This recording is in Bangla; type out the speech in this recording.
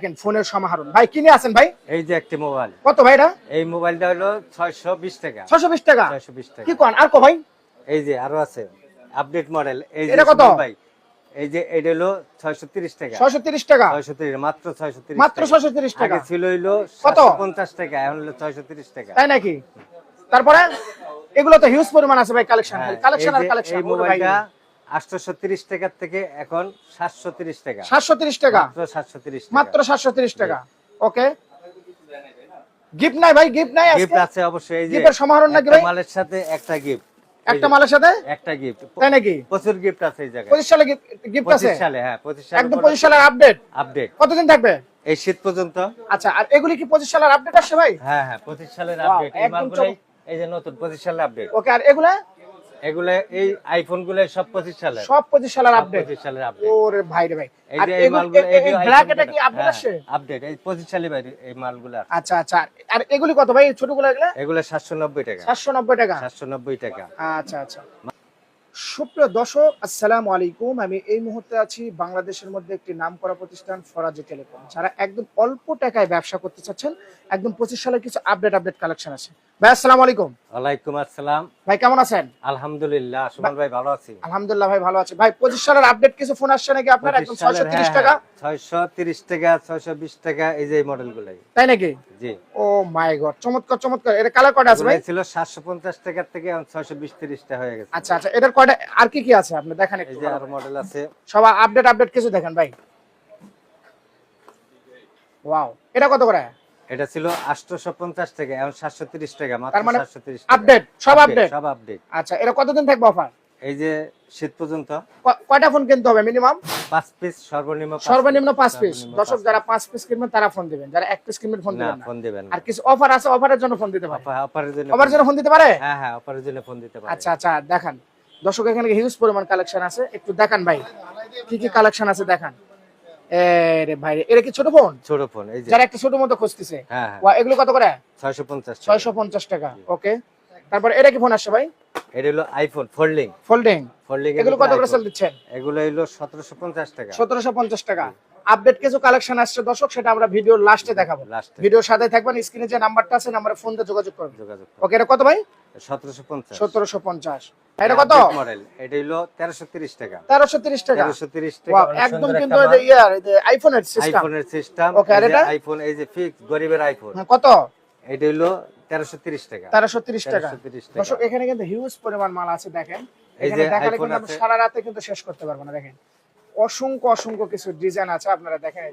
দেখেন ফোনের সমাহারণ। ভাই কিনে আছেন ভাই? এই যে একটি মোবাইল। কত ভাই এটা? এই মোবাইলটা হলো ছয়শো বিশ টাকা। ছশো বিশ টাকা? ছয়শো বিশ টাকা। কি কন? আর কো ভাই? এই যে আরও আছে আপডেট মডেল এই যে কত? ভাই এই যে এটা হলো ছয়শো তিরিশ টাকা। ছয়শো তিরিশ টাকা? ছয়শো তিরিশ মাত্র ছয়শো তিরিশ মাত্র ছয়শো তিরিশ টাকা। আগে ছিল হইল কত? পঞ্চাশ টাকা এখন হলো ছয়শো তিরিশ টাকা। তাই নাকি? তারপরে? এগুলো তো হিউজ পরিমাণ আছে ভাই কালেকশন হ্যাঁ, কালেকশন আর কালেকশন এই মোবাইলটা আটশোশো তিরিশ টাকার থেকে এখন সাতশো তিরিশ টাকা। সাতশো তিরিশ টাকা? মাত্র সাতশো তিরিশ মাত্র সাতশো তিরিশ টাকা। ওকে। গিফট নাই ভাই গিফট নাই গিফট আছে অবশ্যই এই যে গিফটের সমাহারণ নাকি ভাই? মালের সাথে একটা গিফট। একটা মালের সাথে? একটা গিফট। তাই নাকি? প্রচুর গিফট আছে এই জায়গায়। পঁচিশ সালে গিফট আছে পঁচিশ সালে হ্যাঁ পঁচিশ সালে একদম পঁচিশ সালের আপডেট আপডেট কতদিন থাকবে? এই শীত পর্যন্ত। আচ্ছা আর এগুলি কি পঁচিশ সালের আপডেট আসছে ভাই? হ্যাঁ হ্যাঁ পঁচিশ সালের আপডেট এই মালগুলাই এই যে নতুন পঁচিশ সালের আপডেট ওকে আর এগুলা? এগুলো এই আইফোনগুলো সব পঁচিশ সালের। সব পঁচিশ সালের আপডেট পঁচিশ সালের আপডেট ওরে ভাই রে ভাই। এই যে এই এগুলো মালগুলো ব্ল্যাক এটা কি আপডেট আসছে? আপডেট এই পঁচিশ সালে বাইরে এই মালগুলো আচ্ছা আচ্ছা। আর এগুলি কত ভাই? ছোটগুলো এগুলা? এগুলো সাতশো নব্বই টাকা। সাতশো নব্বই টাকা? সাতশো নব্বই টাকা। আচ্ছা আচ্ছা। সুপ্রিয় দর্শক আসসালামু আলাইকুম। আমি এই মুহূর্তে আছি বাংলাদেশের মধ্যে একটি নাম করা প্রতিষ্ঠান ফরাজি টেলিকম যারা একদম অল্প টাকায় ব্যবসা করতে চাচ্ছেন। একদম পঁচিশ সালের কিছু আপডেট আপডেট কালেকশন আছে। ভাই আসসালামু আলাইকুম। ওয়ালাইকুম আসসালাম। ভাই কেমন আছেন? আলহামদুলিল্লাহ সুমন ভাই ভালো আছি। আলহামদুলিল্লাহ ভাই ভালো আছে। ভাই পঁচিশ সালের আপডেট কিছু ফোন আসছে নাকি আপনার? একদম ছয়শো তিরিশ হ্যাঁ, টাকা ছয়শো তিরিশ টাকা ছয়শো বিশ টাকা এই যে মডেল তাই নাকি? জি। ও মাই গড চমৎকার চমৎকার। এটা কালার আছে ভাই? ছিল টাকার থেকে এখন ছয়শো বিশ তিরিশটা হয়ে গেছে। আচ্ছা আচ্ছা এটার কয়টা আর কি কি আছে? আপনি দেখেন এই যে আরও মডেল আছে। সব আপডেট আপডেট কিছু দেখেন ভাই। ওয়াও এটা কত করে? এটা ছিল আটশোশো পঞ্চাশ টাকা এখন সাতশো তিরিশ টাকা মাত্র তার মানে সাতশো তিরিশ আপডেট সব আপডেট সব আপডেট আচ্ছা এটা কতদিন থাকবে অফার এই যে শীত পর্যন্ত কয়টা ফোন কিনতে হবে মিনিমাম পাঁচ পিস সর্বনিম্ন সর্বনিম্ন piece, পাঁচ পিস দর্শক যারা পাঁচ পিস কিনবেন তারা ফোন দিবেন। যারা এক পিস কিনবেন ফোন দিবেন না। ফোন দিবেন আর কিছু অফার আছে অফারের জন্য ফোন দিতে পারে? অফার- অফারের জন্য অফারের জন্য ফোন দিতে পারে? হ্যাঁ হ্যাঁ অফারের জন্য ফোন দিতে পারে। আচ্ছা আচ্ছা দেখান। দর্শক এখানে হিউজ পরিমাণ কালেকশন আছে। একটু দেখান ভাই কি কি কালেকশন আছে দেখান। এ ভাই এটা কি ছোট ফোন? ছোট ফোন এই যে। যারা একটা ছোট মতো খুঁজতেছে। হ্যাঁ হ্যাঁ। এগুলো কত করে? ছয়শো পঞ্চাশ ছয়শো পঞ্চাশ টাকা ওকে। তারপর এটা কি ফোন আসছে ভাই? এটা হলো আইফোন ফোল্ডিং ফোল্ডিং ফোল্ডিং এগুলো কত করে সেল দিচ্ছেন? এগুলো হলো সতেরোশো পঞ্চাশ টাকা। সতেরোশো পঞ্চাশ টাকা। আপডেট কিছু কালেকশন আসছে। দর্শক সেটা আমরা ভিডিওর লাস্টে দেখাবো। ভিডিওর সাথে থাকবেন। স্ক্রিনে যে নাম্বারটা আছে নাম্বারে ফোন দিয়ে যোগাযোগ করবেন। যোগাযোগ ওকে এটা কত ভাই? সতেরোশো পঞ্চাশ। সতেরোশো পঞ্চাশ। এটা কত? মডেল এটা হলো তেরোশো তিরিশ টাকা। তেরোশো তিরিশ টাকা। তেরোশো তিরিশ Wow, টাকা একদম কিন্তু এই ইয়ার এই যে আইফোনের সিস্টেম আইফোনের সিস্টেম Okay, আর এটা? আইফোন এই যে ফিক্স গরিবের আইফোন কত? এটা হলো তেরোশো তিরিশ টাকা। তেরোশো তিরিশ টাকা। 1330 টাকা। দর্শক এখানে কিন্তু হিউজ পরিমাণ মাল আছে দেখেন। এই এখানে যে দেখালে কিন্তু সারা রাতে কিন্তু শেষ করতে পারব না দেখেন। অসংখ্য অসংখ্য কিছু ডিজাইন আছে আপনারা দেখেন